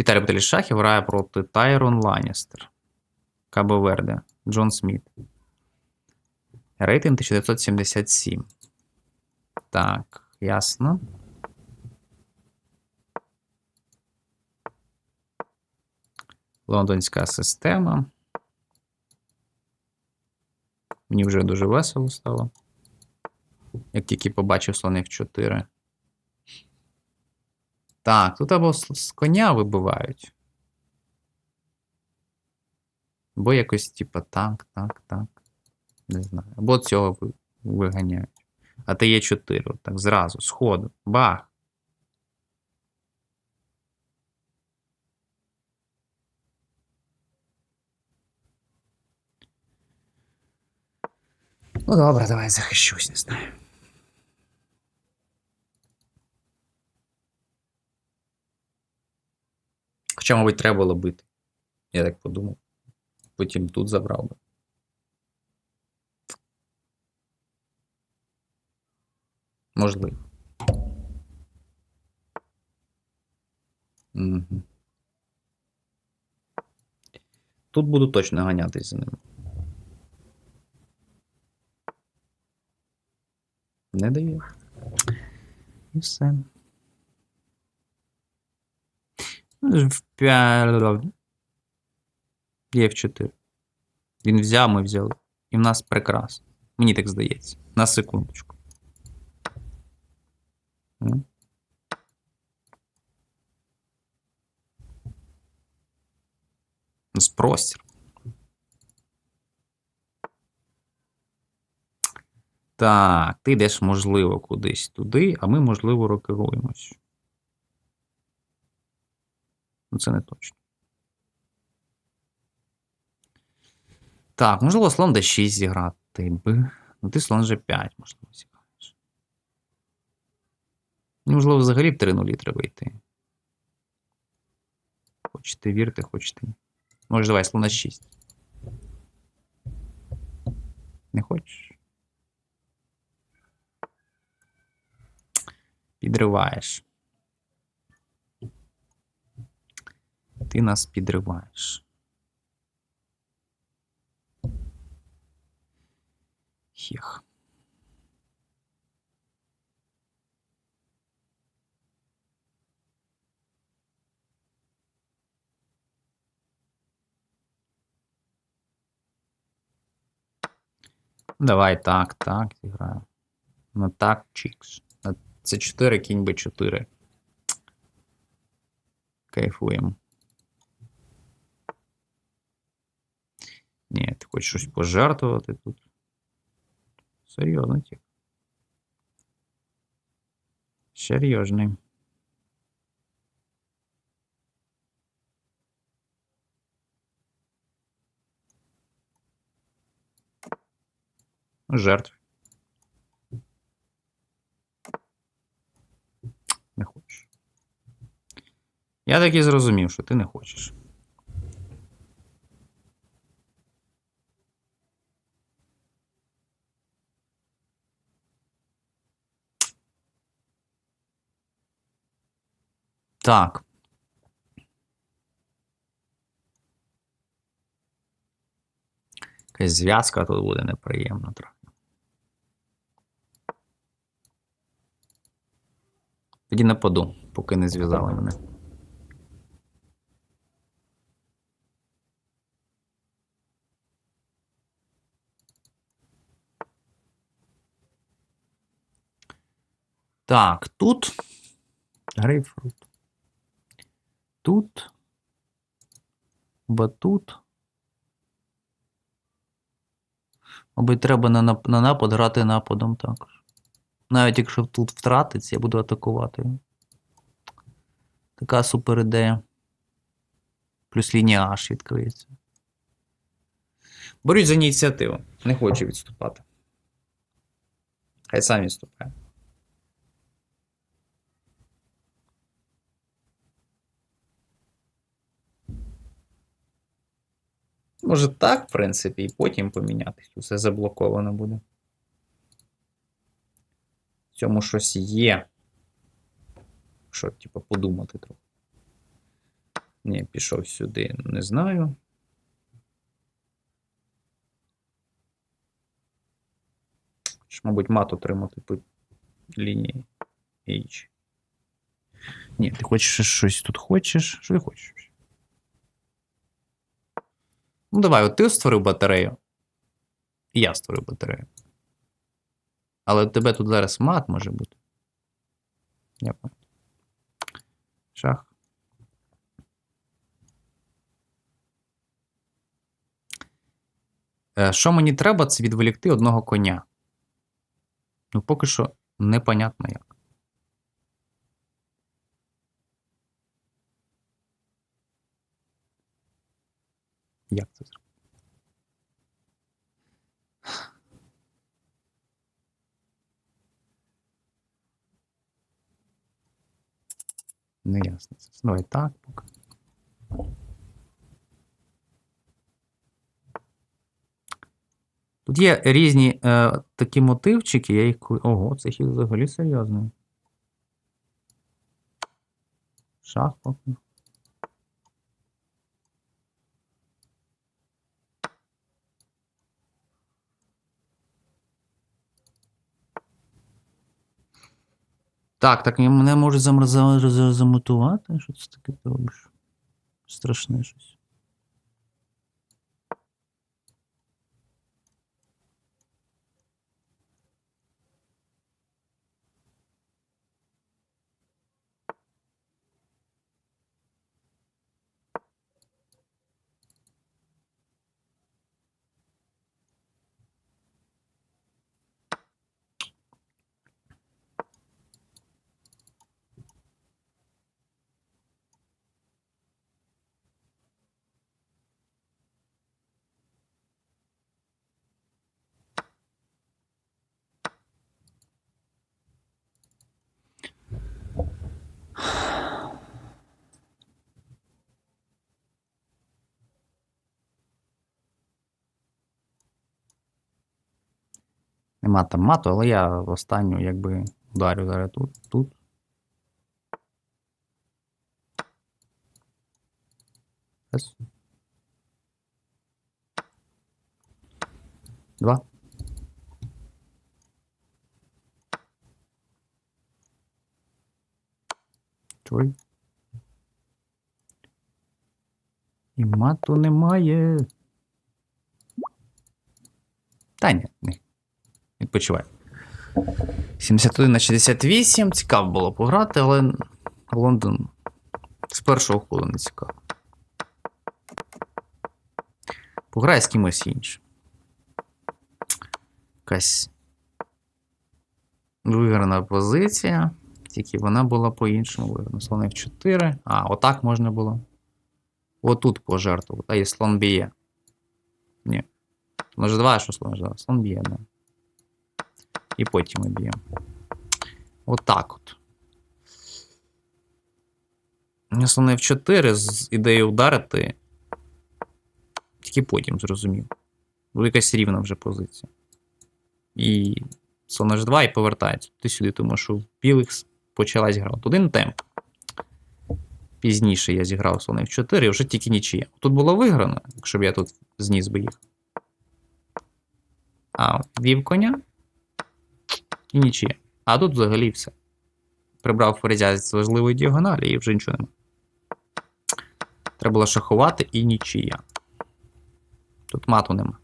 Віталій Баталішахів грає проти Тайрон Ланністер. Кабо Верде. Джон Сміт. Рейтинг 1977. Так, ясно. Лондонська система. Мені вже дуже весело стало. Як тільки побачив слонів 4. Так, тут або з коня вибивають. Або якось, типа, так, так, так. Не знаю. Або цього виганяють. А ти є 4. Так, зразу, сходу. Бах. Ну, добре, давай захищусь, не знаю. Хоча, мабуть, треба було бити. Я так подумав. Потім тут забрав би. Можливо. Угу. Тут буду точно ганятись за ним. Не даю. І все. Ну, В 5. Є в 4. Він взяв, ми взяли. І в нас прекрасно. Мені так здається. На секундочку. З простір. Так, ти йдеш, можливо, кудись туди, а ми, можливо, рокируємось. Це не точно. Так, можливо, слон d6 зіграти би. Ну, ти слон g5, можливо, зіграєш. Ну, можливо, взагалі б 3 нулі треба йти. Хочете вірте, хочете. Може, давай, слон h6. Не хочеш? Підриваєш. Ти нас підриваєш. Хех. Давай так, так, зіграю. Ну так, чікс. На С4, кінь Б4. Кайфуємо. Ні, ти хочеш щось пожертвувати тут. Серйозно, тип. Серйозний. Жертв. Не хочеш. Я так і зрозумів, що ти не хочеш. Так. Якась зв'язка тут буде неприємна трохи. Тоді нападу, поки не зв'язали мене. Так, тут грейпфрут. Тут. Батут. Мабуть, треба на, на напад грати нападом також. Навіть якщо тут втратиться, я буду атакувати. Така супер ідея. Плюс лінія H відкриється. Борюсь за ініціативу. Не хочу відступати. Хай сам відступає. Може так, в принципі, і потім помінятись. Усе заблоковано буде. В цьому щось є. Що, типу, подумати трохи. Ні, пішов сюди, не знаю. Ж, мабуть, мат отримати по лінії H. Ні, ти хочеш щось тут хочеш? Що ти хочеш? Ну, давай, от ти створив батарею. І я створив батарею. Але у тебе тут зараз мат може бути. Я понял. Шах. Е, Що мені треба, це відволікти одного коня. Ну, поки що непонятно як. Як це зробити? Неясно. це. Давай так поки. Тут є різні е, такі мотивчики, я їх. Ого, це хід взагалі серйозний. Шах поки. Так, так мене можуть замр- за- за- замотувати. Що це таке ти робиш? Страшне щось. Нема там мату, але я останню якби ударю зараз тут, тут. Раз. Два. Три. І мату немає. Та ні, ні. Відпочивай. 71 на 68. Цікаво було пограти, але Лондон з першого ходу не цікаво. Пограй з кимось іншим. Якась виграна позиція. Тільки вона була по-іншому виграна. Слон F4. А, отак можна було. Отут пожертвувати. А є слон б'є. Ні. Може, два, що слон ж два. Слон б'є, да. І потім ми б'ємо. Отак от. Я слон F4 з ідеєю ударити. Тільки потім зрозумів. Була якась рівна вже позиція. І слон H2 і повертається туди сюди, тому що в білих почалась гра. От один темп. Пізніше я зіграв слон F4 і вже тільки нічия. Тут було виграно, якщо б я тут зніс би їх. А, вів коня. І нічия. А тут взагалі все. Прибрав ферзя з важливої діагоналі і вже нічого нема. Треба було шахувати і нічия. Тут мату нема.